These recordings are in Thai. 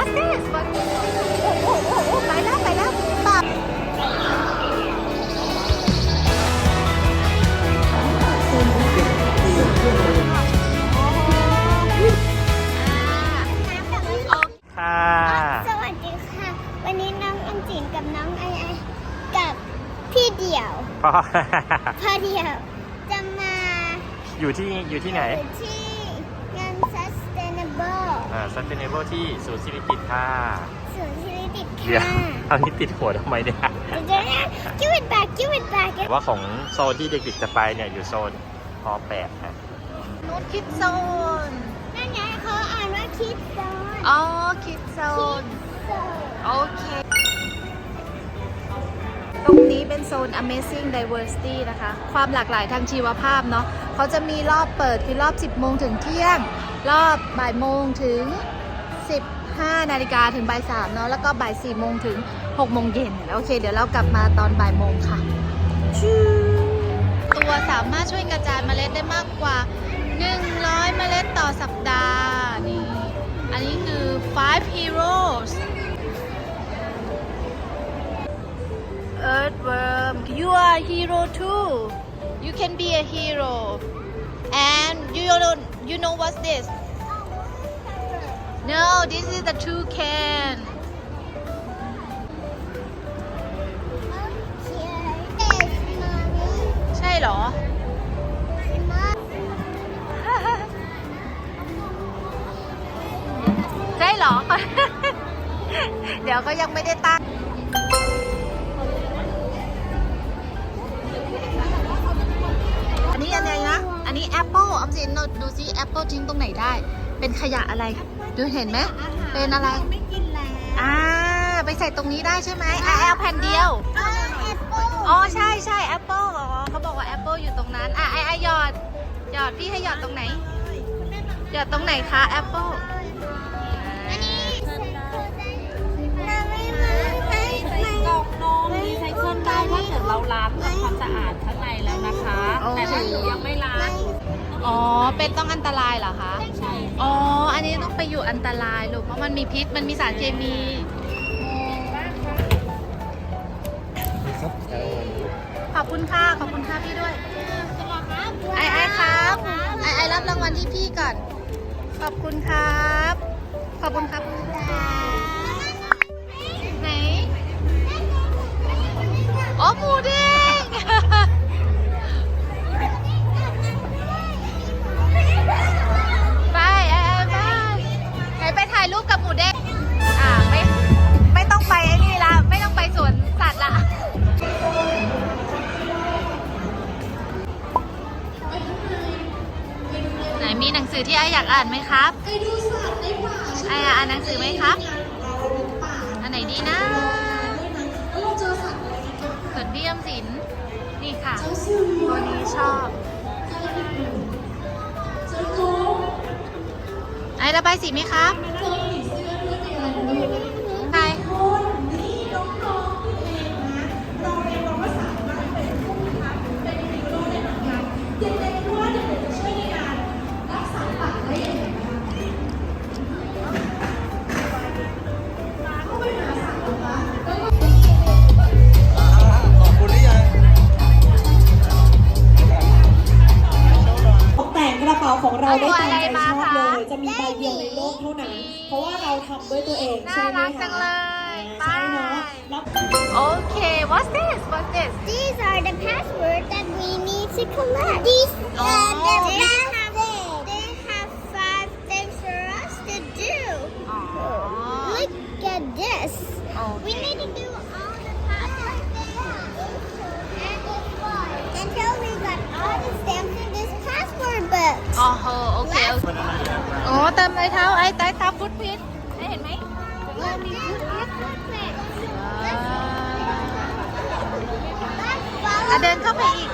What's this What โอ้โอ้โอ้โอ้ไปแล้วไปแล้วตอบอ่าค่ะสวัสดีค่ะ วันนี้น้องอังจินกับน้องไอไอกับพี่เดี่ยวพ่อเดี่ยวจะมาอยู่ที่อยู่ที่ไหน อยู่ที่งาน sustainable อ่า sustainable ที่ศูนย์ศิริกิตค่ะสวนศิริกิตเดี๋ยวค่ะเอานี้ติดหัวทำไมเนี่ยเดี๋ยวนะ give it back give it back แต่ว่าของโซนที่เด็กๆจะไปเนี่ยอยู่โซนพอแปดนะนูดคิดโซนนั่นไงเขาอ่านว่าคิดโซนอ๋อคิดโซนโซนโอเค ตรงนี้เป็นโซน Amazing Diversity นะคะ ความหลากหลายทางชีวภาพเนาะเขาจะมีรอบเปิดคือรอบ 10 โมงถึงเที่ยง รอบบ่ายโมงถึง 15 นาฬิกาถึงบ่าย3เนาะแล้วก็บ่าย 4 โมงถึง 6 โมงเย็นโอเค เดี๋ยวเรากลับมาตอนบ่ายโมงค่ะ ตัวสามารถช่วยกระจายเมล็ดได้มากกว่า 100 เมล็ดต่อสัปดาห์นี่อันนี้คือ a hero too you can be a hero and you know you know what's this no this is the toucan ใช่เหรอ ใช่เหรอ เดี๋ยวก็ยังไม่ได้ตั้ง สินเราดูซิแอปเปิลทิ้งตรงไหนได้ เป็นขยะอะไร ดูเห็นไหม เป็นอะไร ไม่กินแล้วอ่าไปใส่ตรงนี้ได้ใช่ไหมอ่าแอลแผ่นเดียวอ๋อแอปเปิ้ลอ๋อใช่ใช่แอปเปิลอ๋อเขาบอกว่าแอปเปิลอยู่ตรงนั้นอะไอไอหยอดหยอดพี่ให้หยอดตรงไหนหยอดตรงไหนคะแอปเปิล เป็นต้องอันตรายเหรอคะ ใช่อ๋อ อันนี้ต้องไปอยู่อันตรายลูกเพราะมันมีพิษ มันมีสารเคมีขอบคุณค่ะ ขอบคุณค่ะพี่ด้วยไอไอครับ ไอไอรับรางวัลที่พี่ก่อน ขอบคุณครับ ขอบคุณครับไหนอ๋อหมูเด้ง อที่ไออยากอ่านไหมครับไอดูสัตว์ในป่าไออยากอ่านหนังสือไหมครับ อันไหนดีนะสวนพี่ยมศิลป์นี่ค่ะตัวนี้ชอบ ไอระบายสีไหมครับ ใจชอบเลย เอาอะไรมาคะ จะมีใบเดียวในโลกเท่านั้น เพราะว่าเราทำด้วยตัวเอง น่า ใช่ไหม รักจั คะ งเลย ใช่เนาะ ไป แล้ว Okay what's this what's this These are the passwords that we need to collect. These uh, Oh. they, they have they have five things for us to do. อ๋อ Look at this. โอ We เค need to do all the passwords until we got all the stamps in this password book. อ๋อโหโ อเคโอเคอ๋อเติมรอยเท้าไอ้ใต้ตามฟุตพิษได้เห็นไหม Look, look, footprints. อะเดินเข้าไปอีก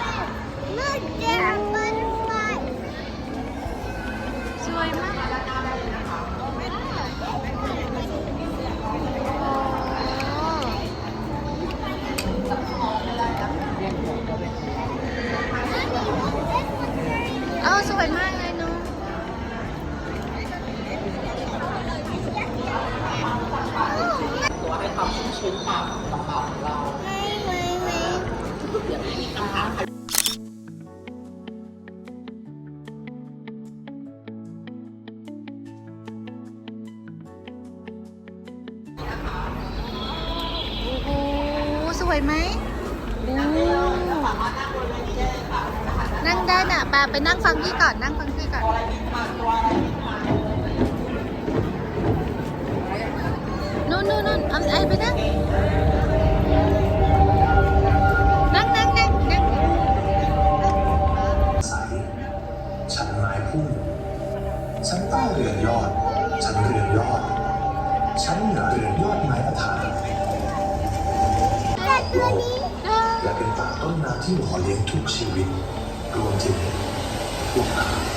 วยไหมโอ้นั่งได้น่ะปาไปนั่งฟังพี่ก่อน นั่งฟังพี่ก่อน นู่นนู่นนู่นเอาไอไปนั่งนั่งนั่งนั่งนั่งใสฉันไม้พุ่งฉันใต้เรือนยอด ต้นน้ำที่หล่อเลี้ยงทุกชีวิตรวมถึงพวกเรา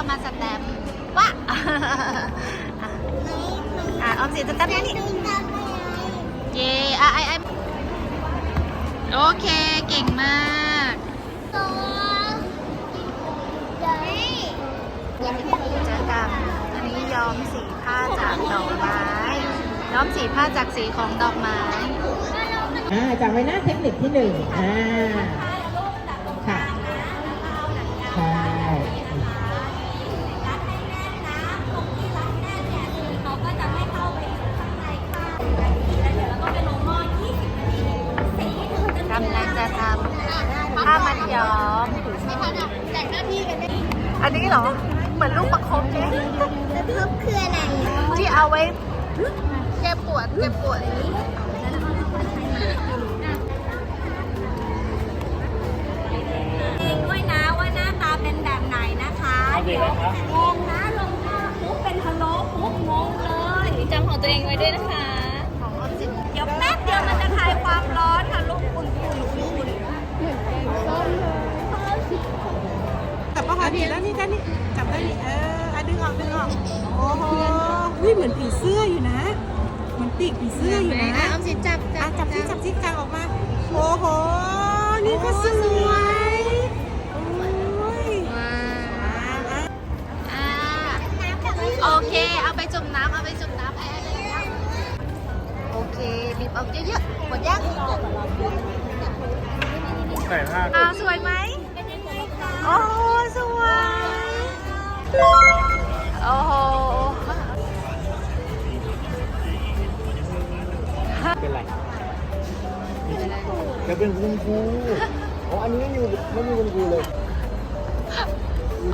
ก็มาสแตมป์ว่าอะอ่าออมสินสแตมป์นี่ดูตามไปไหนเย่อะไอไอโอเคเก่งมากสองเดี๋ยวให้เดี๋ยวให้กิจกรรมอันนี้ย้อมสีผ้าจากดอกไม้ ย้อมสีผ้าจากสีของดอกไม้ อ่าจำไว้นะเทคนิคที่หนึ่งอ่า ผ้ามันย้อม แต่งหน้าที่กันได้อันนี้เหรอ เหมือนลูกประคบใช่ไหมแล้วทุบคืออะไรที่เอาไว้แก้ปวดแก้ปวดอย่างนี้เองด้วยนะว่าหน้าตาเป็นแบบไหนนะคะเดี๋ยวงงนะลงมาปุ๊บเป็นฮัลโหลปุ๊บงงเลยจำของตัวเองไว้ด้วยนะคะ จับป้าหอยผิดแล้วนี่กันนี่จับได้นี่เอออะดึงออกดึงออกโอ้โหอุ้ยเหมือนผีเสื้ออยู่นะเหมือนปีกผีเสื้ออยู่ไหนนะนะออมสินจับอะจับที่จับที่กลางออกมาโอ้โหนี่ก็สวยโอ้ยว้าอะอะอ่าน้ำกับไม่โอเค เอาไปจุ่มน้ำเอาไปจุ่มน้ำไอ้ไอ้ไอ้โอเคบีบออกเยอะๆหมดยังใส่ผ้าอ้าวสวยไหม จะเป็นคุณครูอ๋ออันนี้ไม่มีไม่มีคุณครูเลย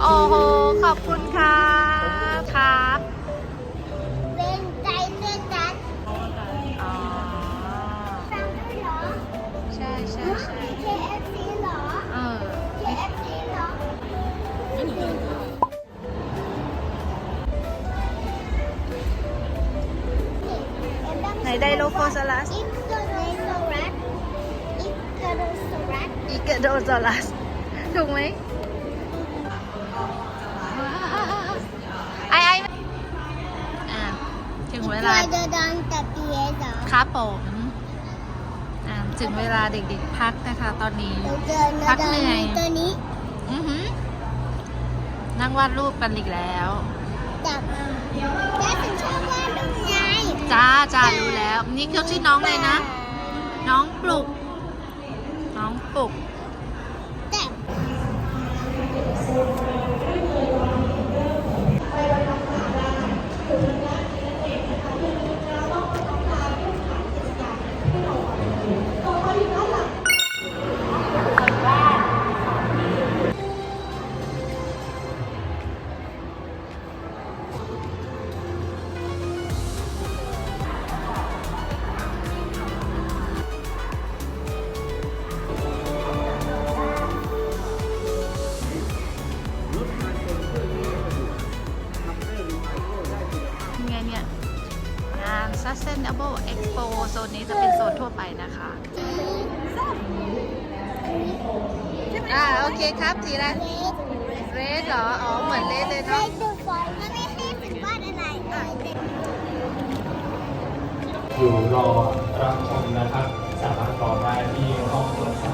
โอ้โหขอบคุณครับครับเป็นใจเสื้อจัดอ๋อฟังด้วยเหรอใช่ใช่ใช่ KFC เหรอเออ KFC เหรอไหนไดโลโฟซาลัส โดซาลัสถูกไหมไอไออะถึงเวตัวลาเดดอนตะเปียเหรอครับผมอะถึงเวลาเด็กๆพักนะคะ ตอนนี้ตัวเดินพักเหนื่อย ตัวนี้อือหือนั่งวาดรูปกันอีกแล้ว จับแม่ถึงชอบวาดรูปไงจ้าจ้ารู้แล้ว นี่คือชื่อน้องเลยนะ น้องปลุก น้องปลุก Sustainable Expo โซนนี้จะเป็นโซนทั่วไปนะคะอ่าโอเคครับสีอะไรเล็ก red เหรอ อ๋อ เหมือนเลสเลยเลเนาะขดูฟอยมันไม่ให้ถึงบ้านอะไรอะเด็กอยู่รอรับชมนะครับ สามารถรอได้ที่ห้องตรวจสอบ